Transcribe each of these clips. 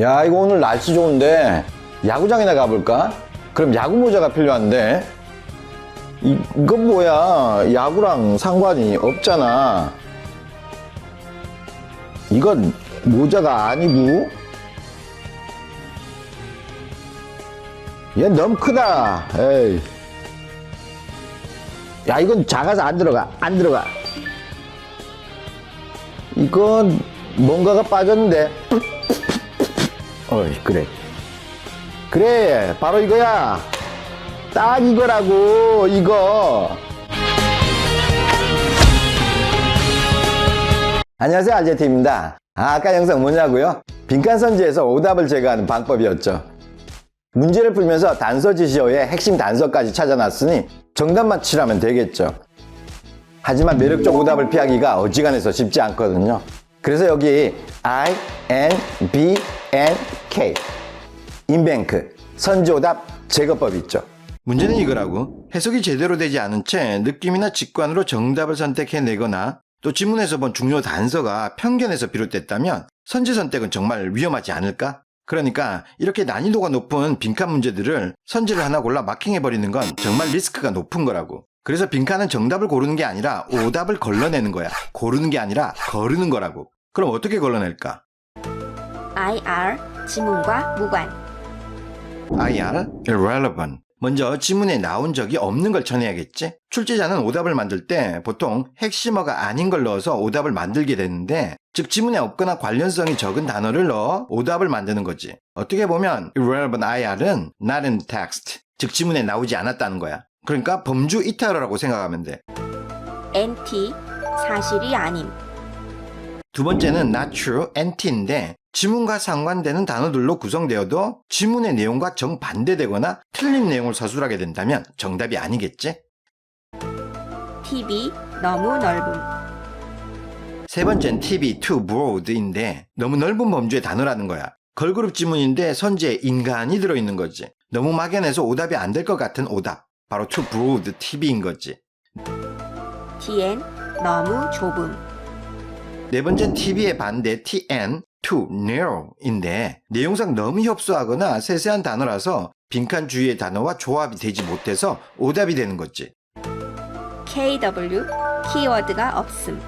야, 이거 오늘 날씨 좋은데 야구장이나 가볼까? 그럼 야구 모자가 필요한데 이, 이건 뭐야? 야구랑 상관이 없잖아. 이건 모자가 아니고 얘 너무 크다. 에이. 야, 이건 작아서 안 들어가. 안 들어가. 이건 뭔가가 빠졌는데. 어이, 그래. 그래, 바로 이거야. 딱 이거라고, 이거. 안녕하세요, 알제티입니다. 아, 아까 영상 뭐냐고요? 빈칸 선지에서 오답을 제거하는 방법이었죠. 문제를 풀면서 단서 지시어의 핵심 단서까지 찾아놨으니 정답만 치라면 되겠죠. 하지만 매력적 오답을 피하기가 어지간해서 쉽지 않거든요. 그래서 여기 I, N, B, N, K 인뱅크 선지오답 제거법 있죠. 문제는 이거라고 해석이 제대로 되지 않은 채 느낌이나 직관으로 정답을 선택해내거나 또 지문에서 본 중요 단서가 편견에서 비롯됐다면 선지 선택은 정말 위험하지 않을까? 그러니까 이렇게 난이도가 높은 빈칸 문제들을 선지를 하나 골라 마킹해버리는 건 정말 리스크가 높은 거라고. 그래서 빈칸은 정답을 고르는 게 아니라 오답을 걸러내는 거야. 고르는 게 아니라 거르는 거라고. 그럼 어떻게 걸러낼까? IR 지문과 무관 IR, irrelevant. 먼저 지문에 나온 적이 없는 걸 쳐내야겠지? 출제자는 오답을 만들 때 보통 핵심어가 아닌 걸 넣어서 오답을 만들게 되는데, 즉 지문에 없거나 관련성이 적은 단어를 넣어 오답을 만드는 거지. 어떻게 보면 irrelevant IR은 not in text, 즉 지문에 나오지 않았다는 거야. 그러니까 범주 이탈어라고 생각하면 돼. NT 사실이 아님 두 번째는 not true, ant인데 지문과 상관되는 단어들로 구성되어도 지문의 내용과 정반대되거나 틀린 내용을 서술하게 된다면 정답이 아니겠지? TV 너무 넓음 세 번째는 TV too broad인데 너무 넓은 범주의 단어라는 거야. 걸그룹 지문인데 선지에 인간이 들어있는 거지. 너무 막연해서 오답이 안 될 것 같은 오답. 바로 too broad TV인 거지. TN 너무 좁음 네 번째는 TV의 반대 TN, too narrow인데 내용상 너무 협소하거나 세세한 단어라서 빈칸 주위의 단어와 조합이 되지 못해서 오답이 되는 거지. KW 키워드가 없음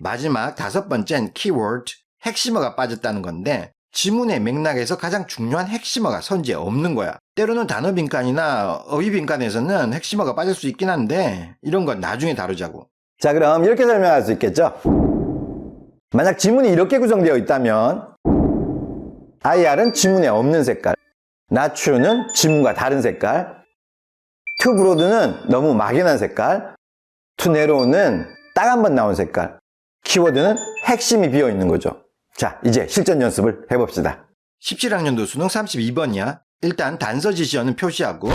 마지막 다섯 번째는 keyword, 핵심어가 빠졌다는 건데 지문의 맥락에서 가장 중요한 핵심어가 선지에 없는 거야. 때로는 단어 빈칸이나 어휘 빈칸에서는 핵심어가 빠질 수 있긴 한데 이런 건 나중에 다루자고. 자 그럼 이렇게 설명할 수 있겠죠? 만약 지문이 이렇게 구성되어 있다면 IR은 지문에 없는 색깔, true는 지문과 다른 색깔, too broad는 너무 막연한 색깔, too narrow는 딱 한 번 나온 색깔, 키워드는 핵심이 비어 있는 거죠. 자, 이제 실전 연습을 해봅시다. 17학년도 수능 32번이야. 일단 단서 지시어는 표시하고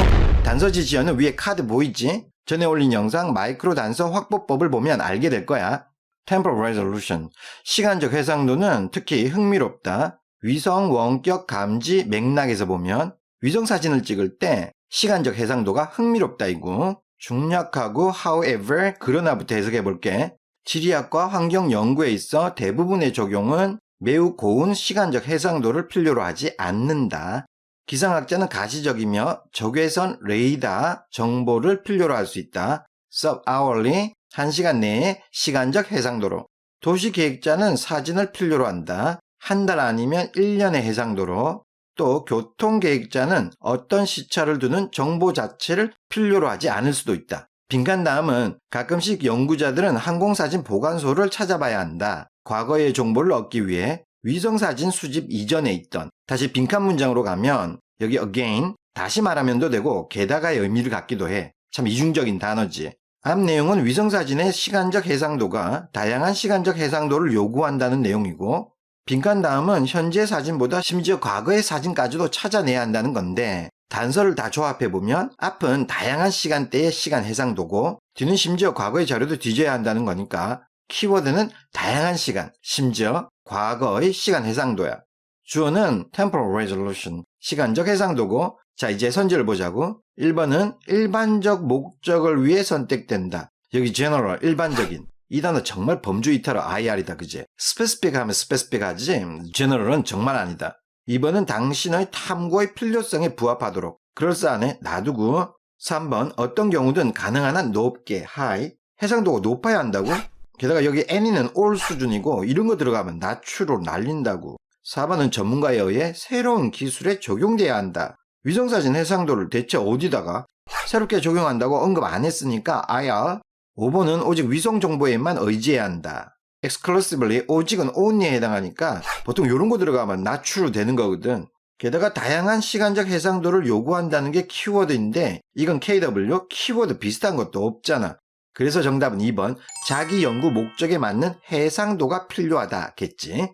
단서 지시어는 위에 카드 보이지? 전에 올린 영상 마이크로 단서 확보법을 보면 알게 될 거야. Temporal Resolution. 시간적 해상도는 특히 흥미롭다. 위성 원격 감지 맥락에서 보면 위성 사진을 찍을 때 시간적 해상도가 흥미롭다이고 중략하고 however 그러나부터 해석해 볼게. 지리학과 환경 연구에 있어 대부분의 적용은 매우 고운 시간적 해상도를 필요로 하지 않는다. 기상학자는 가시적이며 적외선 레이더 정보를 필요로 할 수 있다. sub-hourly, 1시간 내에 시간적 해상도로. 도시계획자는 사진을 필요로 한다. 한 달 아니면 1년의 해상도로. 또 교통계획자는 어떤 시차를 두는 정보 자체를 필요로 하지 않을 수도 있다. 빈칸 다음은 가끔씩 연구자들은 항공사진 보관소를 찾아봐야 한다. 과거의 정보를 얻기 위해 위성사진 수집 이전에 있던 다시 빈칸 문장으로 가면 여기 again 다시 말하면도 되고 게다가의 의미를 갖기도 해. 참 이중적인 단어지. 앞 내용은 위성사진의 시간적 해상도가 다양한 시간적 해상도를 요구한다는 내용이고 빈칸 다음은 현재 사진보다 심지어 과거의 사진까지도 찾아내야 한다는 건데 단서를 다 조합해보면 앞은 다양한 시간대의 시간 해상도고 뒤는 심지어 과거의 자료도 뒤져야 한다는 거니까 키워드는 다양한 시간, 심지어 과거의 시간 해상도야. 주어는 temporal resolution, 시간적 해상도고 자 이제 선지를 보자고. 1번은 일반적 목적을 위해 선택된다. 여기 general, 일반적인. 이 단어 정말 범주 이탈어 IR이다 그제 specific 하면 specific 하지. general은 정말 아니다. 2번은 당신의 탐구의 필요성에 부합하도록. 그럴싸하네 놔두고. 3번 어떤 경우든 가능한 한 높게 high 해상도가 높아야 한다고? 게다가 여기 any는 all 수준이고 이런 거 들어가면 낮추로 날린다고. 4번은 전문가에 의해 새로운 기술에 적용돼야 한다 위성사진 해상도를 대체 어디다가 새롭게 적용한다고 언급 안 했으니까 IR 5번은 오직 위성 정보에만 의지해야 한다 exclusively 오직은 only에 해당하니까 보통 이런 거 들어가면 낮추로 되는 거거든 게다가 다양한 시간적 해상도를 요구한다는 게 키워드인데 이건 KW 키워드 비슷한 것도 없잖아. 그래서 정답은 2번 자기 연구 목적에 맞는 해상도가 필요하다겠지.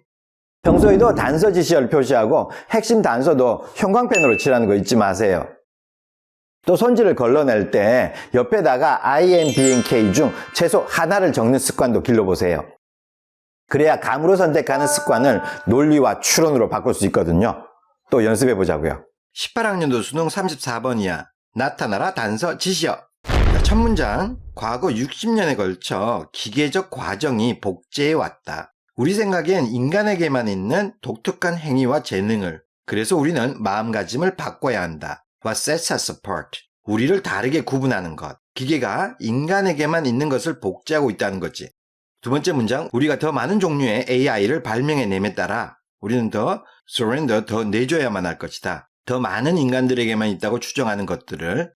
평소에도 단서 지시어를 표시하고 핵심 단서도 형광펜으로 칠하는 거 잊지 마세요. 또 손지를 걸러낼 때 옆에다가 INBNK 중 최소 하나를 적는 습관도 길러보세요. 그래야 감으로 선택하는 습관을 논리와 추론으로 바꿀 수 있거든요. 또 연습해 보자고요. 18학년도 수능 34번이야. 나타나라 단서 지시어. 자, 첫 문장. 과거 60년에 걸쳐 기계적 과정이 복제해 왔다. 우리 생각엔 인간에게만 있는 독특한 행위와 재능을. 그래서 우리는 마음가짐을 바꿔야 한다. What sets us apart? 우리를 다르게 구분하는 것. 기계가 인간에게만 있는 것을 복제하고 있다는 거지. 두 번째 문장. 우리가 더 많은 종류의 AI를 발명해냄에 따라 우리는 더 surrender 더 내줘야만 할 것이다. 더 많은 인간들에게만 있다고 추정하는 것들을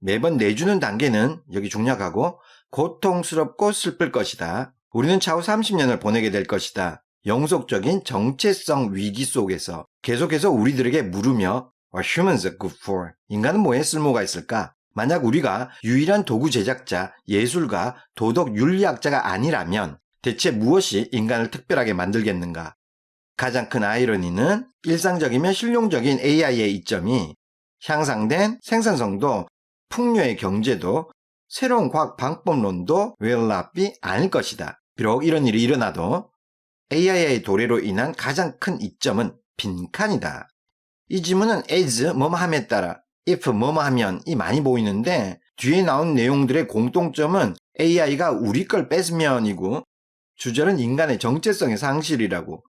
매번 내주는 단계는 여기 중략하고 고통스럽고 슬플 것이다. 우리는 차후 30년을 보내게 될 것이다. 영속적인 정체성 위기 속에서 계속해서 우리들에게 물으며 What humans are good for? 인간은 뭐에 쓸모가 있을까? 만약 우리가 유일한 도구 제작자, 예술가, 도덕 윤리학자가 아니라면 대체 무엇이 인간을 특별하게 만들겠는가? 가장 큰 아이러니는 일상적이며 실용적인 AI의 이점이 향상된 생산성도 풍요의 경제도 새로운 과학 방법론도 be 아닐 것이다. 비록 이런 일이 일어나도 AI의 도래로 인한 가장 큰 이점은 빈칸이다. 이 지문은 as 뭐뭐함에 따라 if 뭐뭐하면이 많이 보이는데 뒤에 나온 내용들의 공통점은 AI가 우리 걸 뺏으면이고 주절은 인간의 정체성의 상실이라고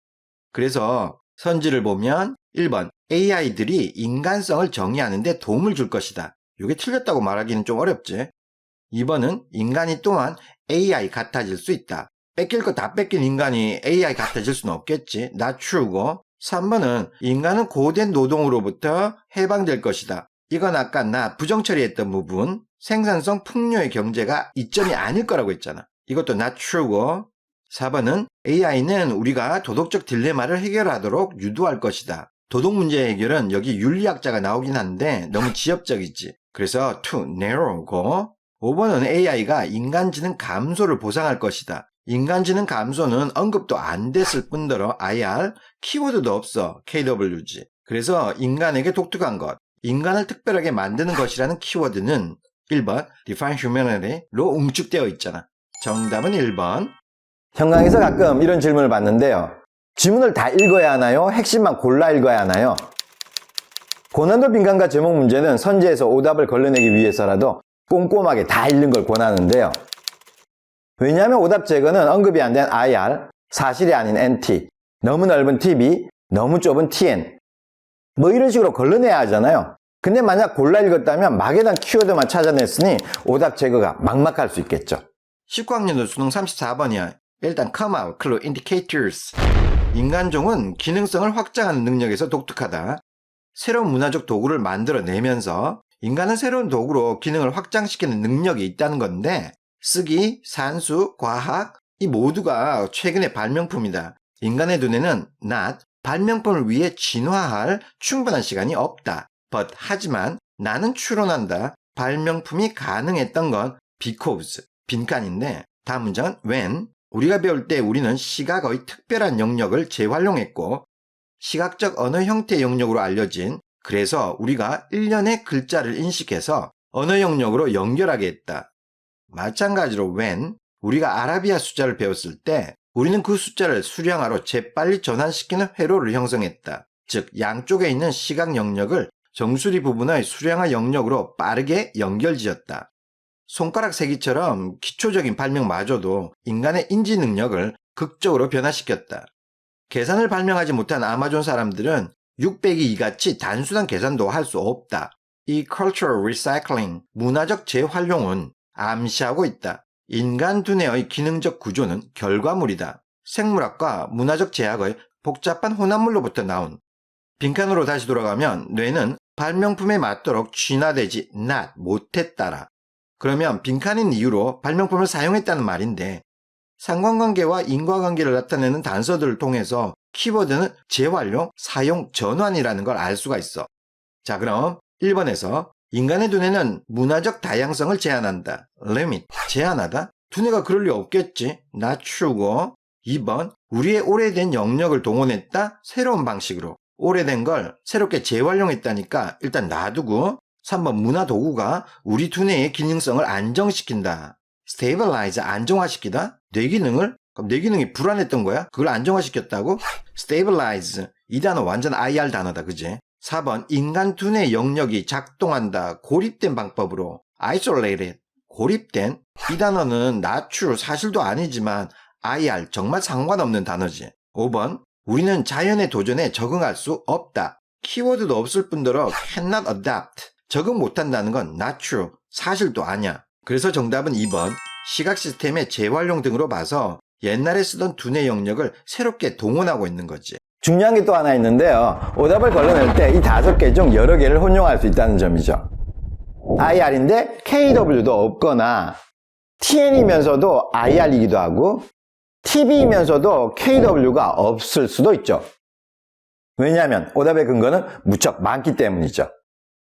그래서 선지를 보면 1번 AI들이 인간성을 정의하는데 도움을 줄 것이다. 이게 틀렸다고 말하기는 좀 어렵지. 2번은 인간이 또한 AI 같아질 수 있다. 뺏길 거 다 뺏긴 인간이 AI 같아질 수는 없겠지. 낮추고 3번은 인간은 고된 노동으로부터 해방될 것이다. 이건 아까 나 부정처리했던 부분 생산성 풍요의 경제가 이점이 아닐 거라고 했잖아. 이것도 낮추고 4번은 AI는 우리가 도덕적 딜레마를 해결하도록 유도할 것이다. 도덕 문제 해결은 여기 윤리학자가 나오긴 한데 너무 지엽적이지. 그래서 too narrow고 5번은 AI가 인간 지능 감소를 보상할 것이다. 인간지능 감소는 언급도 안 됐을 뿐더러 IR 키워드도 없어 KWG. 그래서 인간에게 독특한 것, 인간을 특별하게 만드는 것이라는 키워드는 1번 define humanity로 응축되어 있잖아. 정답은 1번. 현강에서 가끔 이런 질문을 받는데요. 지문을 다 읽어야 하나요? 핵심만 골라 읽어야 하나요? 고난도 빈칸과 제목 문제는 선지에서 오답을 걸러내기 위해서라도 꼼꼼하게 다 읽는 걸 권하는데요. 왜냐하면 오답 제거는 언급이 안 된 IR, 사실이 아닌 NT, 너무 넓은 TV, 너무 좁은 TN, 뭐 이런 식으로 걸러내야 하잖아요. 근데 만약 골라 읽었다면 막연한 키워드만 찾아냈으니 오답 제거가 막막할 수 있겠죠. 19학년도 수능 34번이야. 일단 come out, clue, indicators. 인간종은 기능성을 확장하는 능력에서 독특하다. 새로운 문화적 도구를 만들어내면서 인간은 새로운 도구로 기능을 확장시키는 능력이 있다는 건데 쓰기, 산수, 과학 이 모두가 최근의 발명품이다. 인간의 눈에는 not 발명품을 위해 진화할 충분한 시간이 없다. but 하지만 나는 추론한다. 발명품이 가능했던 건 because 빈칸인데 다음 문장은 when 우리가 배울 때 우리는 시각의 특별한 영역을 재활용했고 시각적 언어 형태 영역으로 알려진 그래서 우리가 일련의 글자를 인식해서 언어 영역으로 연결하게 했다. 마찬가지로 when 우리가 아라비아 숫자를 배웠을 때 우리는 그 숫자를 수량화로 재빨리 전환시키는 회로를 형성했다. 즉 양쪽에 있는 시각 영역을 정수리 부분의 수량화 영역으로 빠르게 연결지었다. 손가락 세기처럼 기초적인 발명마저도 인간의 인지 능력을 극적으로 변화시켰다. 계산을 발명하지 못한 아마존 사람들은 6 빼기 2같이 단순한 계산도 할 수 없다. 이 cultural recycling, 문화적 재활용은 암시하고 있다. 인간 두뇌의 기능적 구조는 결과물이다. 생물학과 문화적 제약의 복잡한 혼합물로부터 나온 빈칸으로 다시 돌아가면 뇌는 발명품에 맞도록 진화되지 not 못했다라. 그러면 빈칸인 이유로 발명품을 사용했다는 말인데 상관관계와 인과관계를 나타내는 단서들을 통해서 키워드는 재활용, 사용, 전환이라는 걸 알 수가 있어. 자, 그럼 1번에서 인간의 두뇌는 문화적 다양성을 제한한다. limit, 제한하다? 두뇌가 그럴 리 없겠지. 낮추고 2번, 우리의 오래된 영역을 동원했다. 새로운 방식으로. 오래된 걸 새롭게 재활용했다니까 일단 놔두고 3번 문화 도구가 우리 두뇌의 기능성을 안정시킨다. stabilize 안정화시키다? 뇌 기능을? 그럼 뇌 기능이 불안했던 거야? 그걸 안정화시켰다고? stabilize 이 단어 완전 IR 단어다 그지? 4번 인간 두뇌 영역이 작동한다. 고립된 방법으로 isolated 고립된 이 단어는 나출 사실도 아니지만 IR 정말 상관없는 단어지. 5번 우리는 자연의 도전에 적응할 수 없다. 키워드도 없을 뿐더러 cannot adapt 적응 못한다는 건 not 사실도 아니야. 그래서 정답은 2번 시각 시스템의 재활용 등으로 봐서 옛날에 쓰던 두뇌 영역을 새롭게 동원하고 있는 거지. 중요한 게 또 하나 있는데요. 오답을 걸러낼 때 이 다섯 개 중 여러 개를 혼용할 수 있다는 점이죠. IR인데 KW도 없거나 TN이면서도 IR이기도 하고 TB이면서도 KW가 없을 수도 있죠. 왜냐하면 오답의 근거는 무척 많기 때문이죠.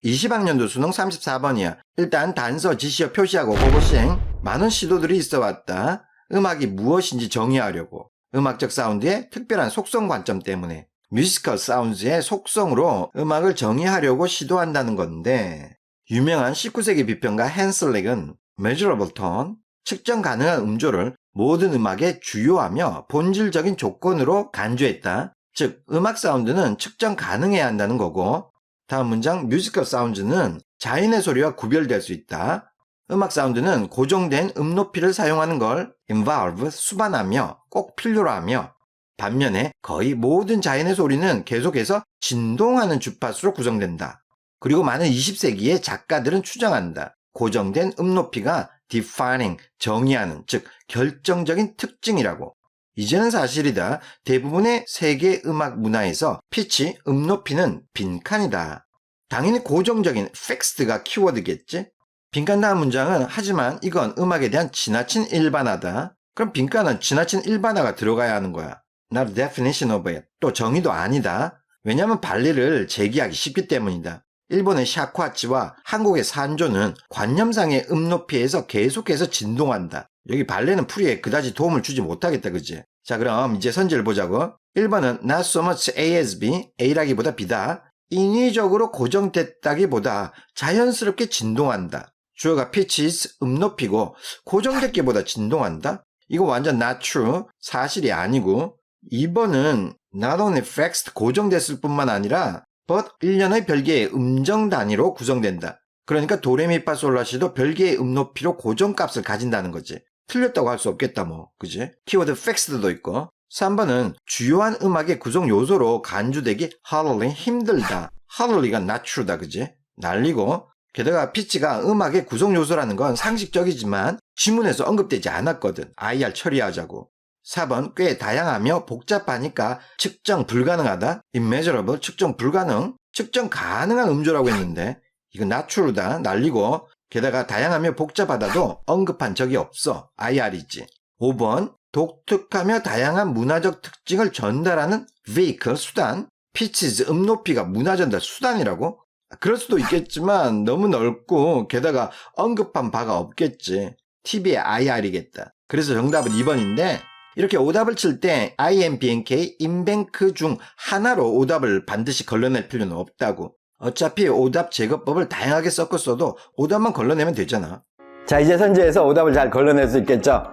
20학년도 수능 34번이야. 일단 단서, 지시어 표시하고 고고싱. 많은 시도들이 있어 왔다. 음악이 무엇인지 정의하려고. 음악적 사운드의 특별한 속성 관점 때문에. 뮤지컬 사운드의 속성으로 음악을 정의하려고 시도한다는 건데, 유명한 19세기 비평가 헨슬릭은 measurable tone, 측정 가능한 음조를 모든 음악의 주요하며 본질적인 조건으로 간주했다. 즉, 음악 사운드는 측정 가능해야 한다는 거고, 다음 문장 뮤지컬 사운드는 자연의 소리와 구별될 수 있다. 음악 사운드는 고정된 음 높이를 사용하는 걸 involve 수반하며 꼭 필요로 하며 반면에 거의 모든 자연의 소리는 계속해서 진동하는 주파수로 구성된다. 그리고 많은 20세기의 작가들은 추정한다. 고정된 음 높이가 defining 정의하는 즉 결정적인 특징이라고. 이제는 사실이다. 대부분의 세계 음악 문화에서 피치, 음 높이는 빈칸이다. 당연히 고정적인 fixed가 키워드겠지? 빈칸 다음 문장은 하지만 이건 음악에 대한 지나친 일반화다. 그럼 빈칸은 지나친 일반화가 들어가야 하는 거야. Not definition of it. 또 정의도 아니다. 왜냐하면 발리를 제기하기 쉽기 때문이다. 일본의 샤쿠하치와 한국의 산조는 관념상의 음 높이에서 계속해서 진동한다. 여기 발레는 풀이에 그다지 도움을 주지 못하겠다, 그지? 자, 그럼 이제 선지를 보자고. 1번은 not so much A as B, A라기보다 B다. 인위적으로 고정됐다기보다 자연스럽게 진동한다. 주어가 pitches, 음 높이고 고정됐기보다 진동한다? 이거 완전 not true, 사실이 아니고 2번은 not only fixed, 고정됐을 뿐만 아니라 but 1년의 별개의 음정 단위로 구성된다. 그러니까 도레미파솔라시도 별개의 음 높이로 고정값을 가진다는 거지. 틀렸다고 할 수 없겠다 뭐. 그지? 키워드 fixed도 있고. 3번은 주요한 음악의 구성 요소로 간주되기 hardly 힘들다. hardly가 not true다. 그지? 날리고 게다가 피치가 음악의 구성 요소라는 건 상식적이지만 지문에서 언급되지 않았거든. IR 처리하자고. 4번 꽤 다양하며 복잡하니까 측정 불가능하다. immeasurable 측정 불가능. 측정 가능한 음조라고 했는데 이건 true다. 날리고 게다가 다양하며 복잡하다도 언급한 적이 없어. IR이지. 5번 독특하며 다양한 문화적 특징을 전달하는 vehicle 수단. pitches 음 높이가 문화 전달 수단이라고? 그럴 수도 있겠지만 너무 넓고 게다가 언급한 바가 없겠지. TV의 IR이겠다. 그래서 정답은 2번인데 이렇게 오답을 칠 때 IMBNK, 인뱅크 중 하나로 오답을 반드시 걸러낼 필요는 없다고. 어차피 오답 제거법을 다양하게 섞었어도 오답만 걸러내면 되잖아. 자, 이제 선지에서 오답을 잘 걸러낼 수 있겠죠?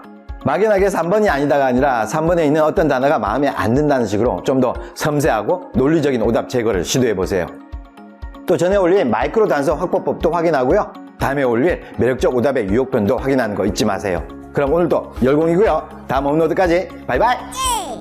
막연하게 3번이 아니다가 아니라 3번에 있는 어떤 단어가 마음에 안 든다는 식으로 좀 더 섬세하고 논리적인 오답 제거를 시도해 보세요. 또 전에 올린 마이크로 단서 확보법도 확인하고요. 다음에 올릴 매력적 오답의 유효편도 확인하는 거 잊지 마세요. 그럼 오늘도 열공이고요. 다음 업로드까지 바이바이!